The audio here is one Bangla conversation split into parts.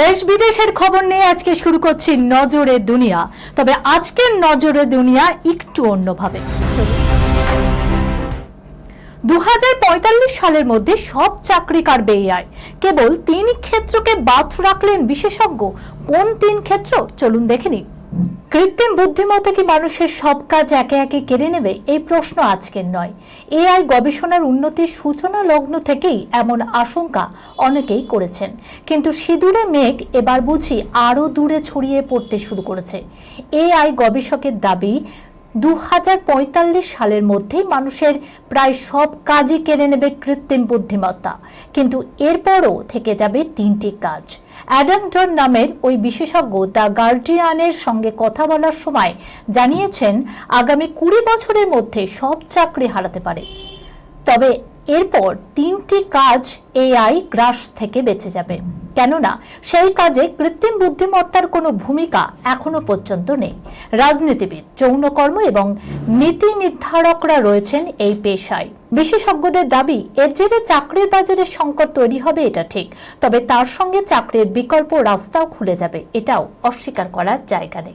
দেশ বিদেশের খবর নিয়ে আজকে শুরু করছি নজরে দুনিয়া। তবে আজকের নজরে দুনিয়া একটু অন্যভাবে। দু হাজার পঁয়তাল্লিশ সালের মধ্যে সব চাকরি কাটবে এআই। কেবল তিন ক্ষেত্রকে বাথ রাখলেন বিশেষজ্ঞ। কোন তিন ক্ষেত্র? চলুন দেখে নিই কৃত্রিম বুদ্ধিমত্তা কি মানুষের সব কাজ একে একে কেড়ে নেবে? এই প্রশ্ন আজকের নয়। এআই গবেষণার উন্নতির সূচনা লগ্ন থেকেই এমন আশঙ্কা অনেকেই করেছেন। কিন্তু সিঁদুরে মেঘ এবার বুঝি আরও দূরে ছড়িয়ে পড়তে শুরু করেছে। এআই গবেষকের দাবি দু হাজার পঁয়তাল্লিশ সালের মধ্যে মানুষের প্রায় সব কাজই কেড়ে নেবে কৃত্রিম বুদ্ধিমত্তা। কিন্তু এরপরও থেকে যাবে তিনটি কাজ। অ্যাডাম ডন নামের ওই বিশেষজ্ঞ দ্য গার্ডিয়ানের সঙ্গে কথা বলার সময় জানিয়েছেন, আগামী কুড়ি বছরের মধ্যে সব চাকরি হারাতে পারে। তবে এরপর তিনটি কাজ এআই গ্রাস থেকে বেঁচে যাবে। কেননা, সেই কাজে কৃত্রিম বুদ্ধিমত্তার কোনো ভূমিকা এখনও পর্যন্ত নেই। রাজনীতিবিদ, যৌনকর্ম এবং নীতি নির্ধারকরা রয়েছেন এই পেশায়। বিশেষজ্ঞদের দাবি, এর জেরে চাকরির বাজারে সংকট তৈরি হবে এটা ঠিক, তবে তার সঙ্গে চাকরির বিকল্প রাস্তাও খুলে যাবে, এটাও অস্বীকার করার জায়গা নেই।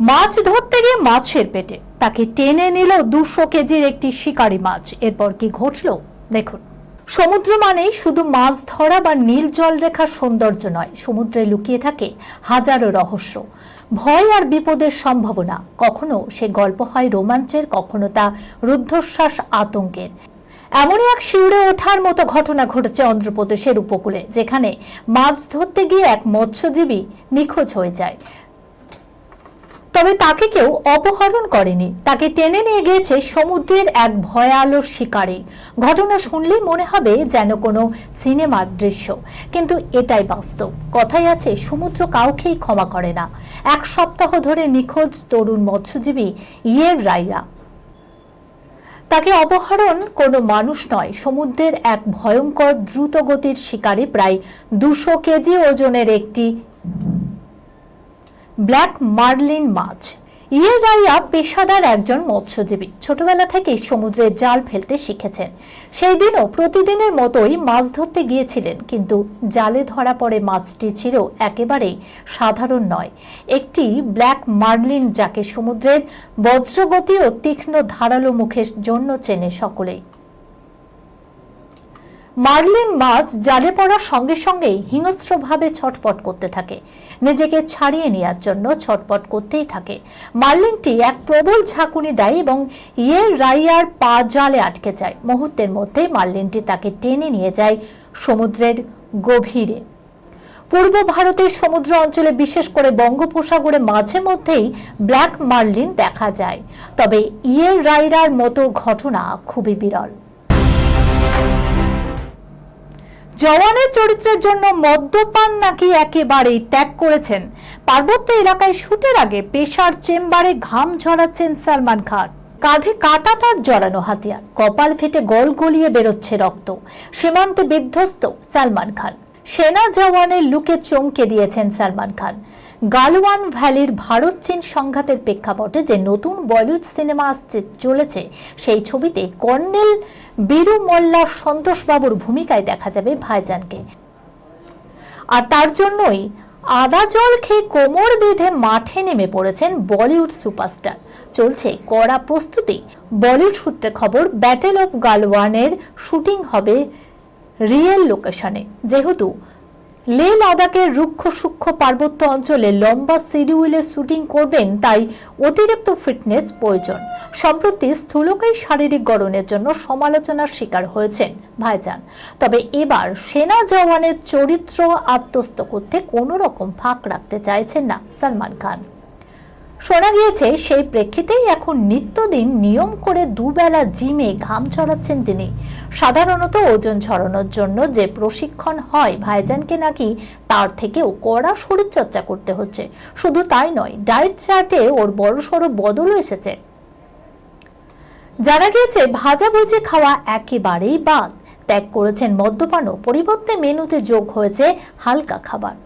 মাছ ধরতে গিয়ে মাছের পেটে। তাকে টেনে নিল দুশো কেজির একটি শিকারী মাছ। এরপর কি ঘটল? দেখুন। সমুদ্র মানেই শুধু মাছ ধরা বা নীল জলরেখার সৌন্দর্য নয়, সমুদ্রে লুকিয়ে থাকে হাজারো রহস্য। ভয় আর বিপদের সম্ভাবনা। কখনো সে গল্প হয় রোমাঞ্চের, কখনো তা রুদ্ধশ্বাস আতঙ্কের। এমনই এক শিউরে ওঠার মতো ঘটনা ঘটেছে অন্ধ্রপ্রদেশের উপকূলে, যেখানে মাছ ধরতে গিয়ে এক মৎস্যজীবী নিখোঁজ হয়ে যায়। তবে তাকে কেউ অপহরণ করেনি। তাকে টেনে নিয়ে গিয়েছে সমুদ্রের এক ভয়ালো শিকারে। ঘটনা শুনলেই মনে হবে যেন কোনো সিনেমার দৃশ্য। কিন্তু এটাই বাস্তব। কথাই আছে, সমুদ্র কাউকেই ক্ষমা করে না। এক সপ্তাহ ধরে নিখোঁজ তরুণ মৎস্যজীবী ইয়ের রাইরা। তাকে অপহরণ কোনো মানুষ নয়। সমুদ্রের এক ভয়ঙ্কর দ্রুতগতির শিকারে প্রায় দুশো কেজি ওজনের একটি ব্ল্যাক মার্লিন মাছ। ইয়ে রাইয়া পেশাদার একজন মৎস্যজীবী। ছোটবেলা থেকেই সমুদ্রে জাল ফেলতে শিখেছেন। সেই দিনও প্রতিদিনের মতোই মাছ ধরতে গিয়েছিলেন, কিন্তু জালে ধরা পড়ে মাছটি ছিল একেবারেই সাধারণ নয়। একটি ব্ল্যাক মার্লিন যাকে সমুদ্রের বজ্রগতি ও তীক্ষ্ণ ধারালো মুখের জন্য চেনে সকলেই। মার্লিন মাছ জালে পড়ার সঙ্গে সঙ্গেই হিংস্রভাবে ছটপট করতে থাকে। নিজেকে ছাড়িয়ে নেওয়ার জন্য ছটপট করতেই থাকে। মার্লিনটি এক প্রবল ঝাঁকুনি দেয় এবং ইয়ে রাইয়ার পা জালে আটকে যায়। মুহূর্তের মধ্যেই মার্লিনটি তাকে টেনে নিয়ে যায় সমুদ্রের গভীরে। পূর্ব ভারতের সমুদ্র অঞ্চলে বিশেষ করে বঙ্গোপসাগরে মাঝে মধ্যেই ব্ল্যাক মার্লিন দেখা যায়। তবে ইয়ে রাইরার মতো ঘটনা খুবই বিরল। জওয়ানের চরিত্রের জন্য মদ্যপান নাকি একেবারেই ত্যাগ করেছেন? পার্বত্য এলাকায় শুটের আগে পেশার চেম্বারে ঘাম ঝরাচ্ছেন সালমান খান। কাঁধে কাটা তার জড়ানো হাতিয়ার। কপাল ফেটে গল গলিয়ে বেরোচ্ছে রক্ত। সীমান্তে বিধ্বস্ত সালমান খান। সেনা জওয়ানের লুকে চমকে দিয়েছেন সালমান খান। গালওয়ান ভ্যালির ভারত চীন সংঘাতের প্রেক্ষাপটে যে নতুন বলিউড সিনেমা আসছে চলেছে, সেই ছবিতে কর্নেল বীরু মোল্লা সন্তোষবাবুর ভূমিকায় দেখা যাবে ভাইজানকে। আর তার জন্যই আদা জল খেয়ে কোমর বেঁধে মাঠে নেমে পড়েছেন বলিউড সুপারস্টার। চলছে কড়া প্রস্তুতি। বলিউড সূত্রে খবর ব্যাটেল অফ গালওয়ানের শুটিং হবে রিয়েল লোকেশনে। যেহেতু লে লাদাখের রুক্ষ সূক্ষ্ম পার্বত্য অঞ্চলে লম্বা শিডিউলে শুটিং করবেন, তাই অতিরিক্ত ফিটনেস প্রয়োজন। সম্প্রতি স্থূলকায় শারীরিক গড়নের জন্য সমালোচনার শিকার হয়েছেন ভাইজান। তবে এবার সেনা জওয়ানের চরিত্র আত্মস্থ করতে কোনো রকম ফাঁক রাখতে চাইছেন না সালমান খান। শোনা গিয়েছে, সেই প্রেক্ষিতেই এখন নিত্যদিন নিয়ম করে দুবেলা জিমে ঘাম ছড়াচ্ছেন তিনি। সাধারণত ওজন ছড়ানোর জন্য যে প্রশিক্ষণ হয় ভাইজানকে নাকি তার থেকেও কড়া শরীরচর্চা করতে হচ্ছে। শুধু তাই নয়, ডায়েট চার্টে ওর বড়সড় বদলও এসেছে। জানা গিয়েছে, ভাজা ভাজাভুজি খাওয়া একেবারেই বাদ। ত্যাগ করেছেন মদ্যপানও পরিবর্তে মেনুতে যোগ হয়েছে হালকা খাবার।